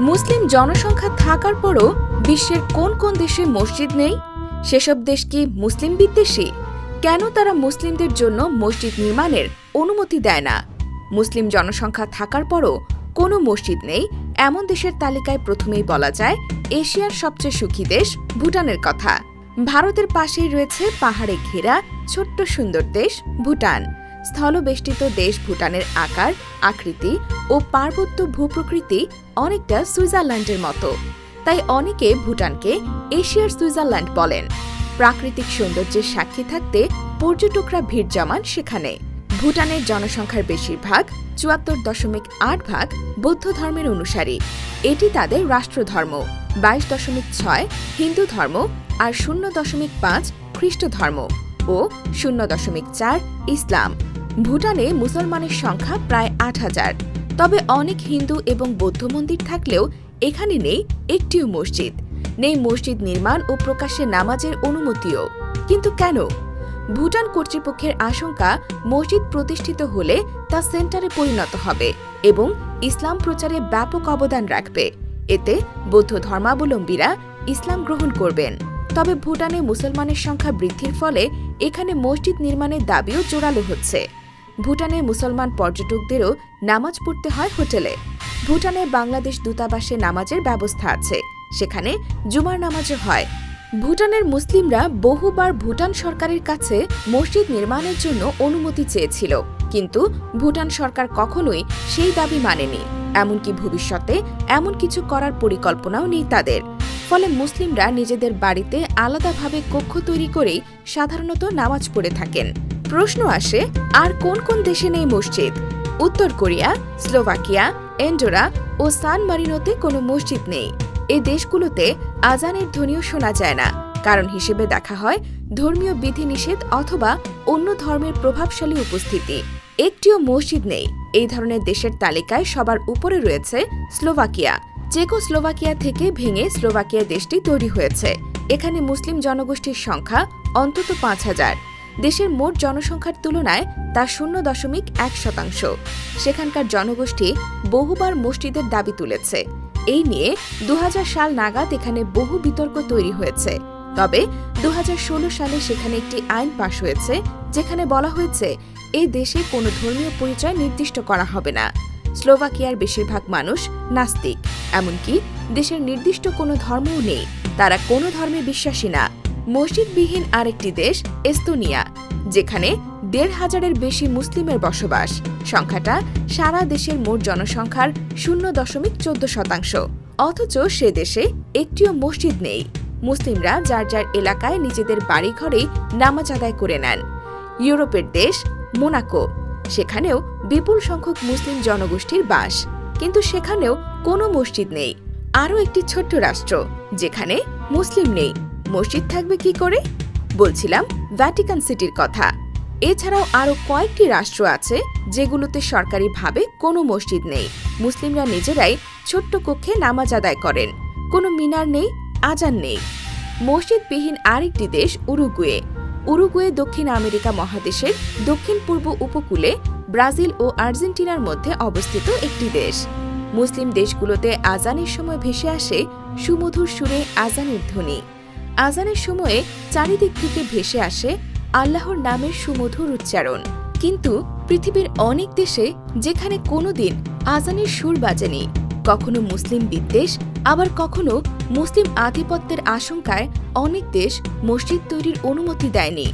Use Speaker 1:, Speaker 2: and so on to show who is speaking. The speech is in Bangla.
Speaker 1: মুসলিম জনসংখ্যা থাকার পরও বিশ্বের কোন কোন দেশে মসজিদ নেই? সেসব দেশ কি মুসলিম বিদ্বেষী? কেন তারা মুসলিমদের জন্য মসজিদ নির্মাণের অনুমতি দেয় না? মুসলিম জনসংখ্যা থাকার পরও কোনো মসজিদ নেই, এমন দেশের তালিকায় প্রথমেই বলা যায় এশিয়ার সবচেয়ে সুখী দেশ ভুটানের কথা। ভারতের পাশেই রয়েছে পাহাড়ে ঘেরা ছোট্ট সুন্দর দেশ ভুটান। স্থলবেষ্টিত দেশ ভুটানের আকার, আকৃতি ও পার্বত্য ভূপ্রকৃতি অনেকটা সুইজারল্যান্ডের মতো। তাই অনেকে ভুটানকে এশিয়ার সুইজারল্যান্ড বলেন। প্রাকৃতিক সৌন্দর্যের সাক্ষী থাকতে পর্যটকরা ভিড় জমান সেখানে। ভুটানের জনসংখ্যার বেশিরভাগ চুয়াত্তর দশমিক আট ভাগ বৌদ্ধ ধর্মের অনুসারী। এটি তাদের রাষ্ট্রধর্ম, বাইশ দশমিক ছয় হিন্দু ধর্ম আর শূন্য দশমিক পাঁচ খ্রিস্ট ধর্ম ও শূন্য দশমিক চার ইসলাম। ভুটানে মুসলমানের সংখ্যা প্রায় আট হাজার। তবে অনেক হিন্দু এবং বৌদ্ধ মন্দির থাকলেও এখানে নেই একটিও মসজিদ। নেই মসজিদ নির্মাণ ও প্রকাশ্যে নামাজের অনুমতিও। কিন্তু কেন? ভুটান কর্তৃপক্ষের আশঙ্কা, মসজিদ প্রতিষ্ঠিত হলে তা সেন্টারে পরিণত হবে এবং ইসলাম প্রচারে ব্যাপক অবদান রাখবে। এতে বৌদ্ধ ধর্মাবলম্বীরা ইসলাম গ্রহণ করবেন। তবে ভুটানে মুসলমানের সংখ্যা বৃদ্ধির ফলে এখানে মসজিদ নির্মাণের দাবিও জোরালো হচ্ছে। ভুটানে মুসলমান পর্যটকদেরও নামাজ পড়তে হয় হোটেলে। ভুটানে বাংলাদেশ দূতাবাসে নামাজের ব্যবস্থা আছে, সেখানে জুমার নামাজও হয়। ভুটানের মুসলিমরা বহুবার ভুটান সরকারের কাছে মসজিদ নির্মাণের জন্য অনুমতি চেয়েছিল, কিন্তু ভুটান সরকার কখনোই সেই দাবি মানেনি। এমনকি ভবিষ্যতে এমন কিছু করার পরিকল্পনাও নেই তাদের। ফলে মুসলিমরা নিজেদের বাড়িতে আলাদাভাবে কক্ষ তৈরি করেই সাধারণত নামাজ পড়ে থাকেন। প্রশ্ন আসে, আর কোন কোন দেশে নেই মসজিদ? উত্তর কোরিয়া, স্লোভাকিয়া, এন্ডোরা ও সান মারিনোতে কোনো মসজিদ নেই। এই দেশগুলোতে আজানের ধ্বনিও শোনা যায় না, কারণ হিসেবে দেখা হয় ধর্মীয় বিধিনিষেধ অথবা অন্য ধর্মের প্রভাবশালী উপস্থিতি। একটিও মসজিদ নেই, এই ধরনের দেশের তালিকায় সবার উপরে রয়েছে স্লোভাকিয়া। চেকো স্লোভাকিয়া থেকে ভেঙে স্লোভাকিয়া দেশটি তৈরি হয়েছে। এখানে মুসলিম জনগোষ্ঠীর সংখ্যা অন্তত পাঁচ হাজার। দেশের মোট জনসংখ্যার তুলনায় তা শূন্য দশমিক এক শতাংশ। সেখানকার জনগোষ্ঠী বহুবার মসজিদের দাবি তুলেছে। এই নিয়ে দু হাজার সাল নাগাদ এখানে বহু বিতর্ক তৈরি হয়েছে। তবে দু হাজার ষোলো সালে সেখানে একটি আইন পাশ হয়েছে, যেখানে বলা হয়েছে এই দেশে কোনো ধর্মীয় পরিচয় নির্দিষ্ট করা হবে না। স্লোভাকিয়ার বেশিরভাগ মানুষ নাস্তিক। এমনকি দেশের নির্দিষ্ট কোনো ধর্মও নেই। তারা কোনো ধর্মে বিশ্বাসী না। মসজিদবিহীন আরেকটি দেশ এস্তোনিয়া, যেখানে দেড় হাজারের বেশি মুসলিমের বসবাস। সংখ্যাটা সারা দেশের মোট জনসংখ্যার শূন্য দশমিক চোদ্দ শতাংশ। অথচ সে দেশে একটিও মসজিদ নেই। মুসলিমরা যার যার এলাকায় নিজেদের বাড়িঘরেই নামাজ আদায় করে নেন। ইউরোপের দেশ মোনাকো, সেখানেও বিপুল সংখ্যক মুসলিম জনগোষ্ঠীর বাস। কিন্তু সেখানেও কোনো মসজিদ নেই। আরও একটি ছোট্ট রাষ্ট্র, যেখানে মুসলিম নেই। মসজিদ থাকবে কি করে? বলছিলাম ভ্যাটিকান সিটির কথা। এছাড়াও আরও কয়েকটি রাষ্ট্র আছে যেগুলোতে সরকারিভাবে কোনো মসজিদ নেই। মুসলিমরা নিজেরাই ছোট্ট কক্ষে নামাজ আদায় করেন। কোনো মিনার নেই, আজান নেই। মসজিদবিহীন আরেকটি দেশ উরুগুয়ে। উরুগুয়ে দক্ষিণ আমেরিকা মহাদেশের দক্ষিণ পূর্ব উপকূলে ব্রাজিল ও আর্জেন্টিনার মধ্যে অবস্থিত একটি দেশ। মুসলিম দেশগুলোতে আজানের সময় ভেসে আসে সুমধুর সুরে আজানের ধ্বনি। আজানের সময়ে চারিদিক থেকে ভেসে আসে আল্লাহর নামের সুমধুর উচ্চারণ। কিন্তু পৃথিবীর অনেক দেশে যেখানে কোনোদিন আজানের সুর বাজেনি, কখনো মুসলিম বিদ্বেষ, আবার কখনো মুসলিম আধিপত্যের আশঙ্কায় অনেক দেশ মসজিদ তৈরির অনুমতি দেয়নি।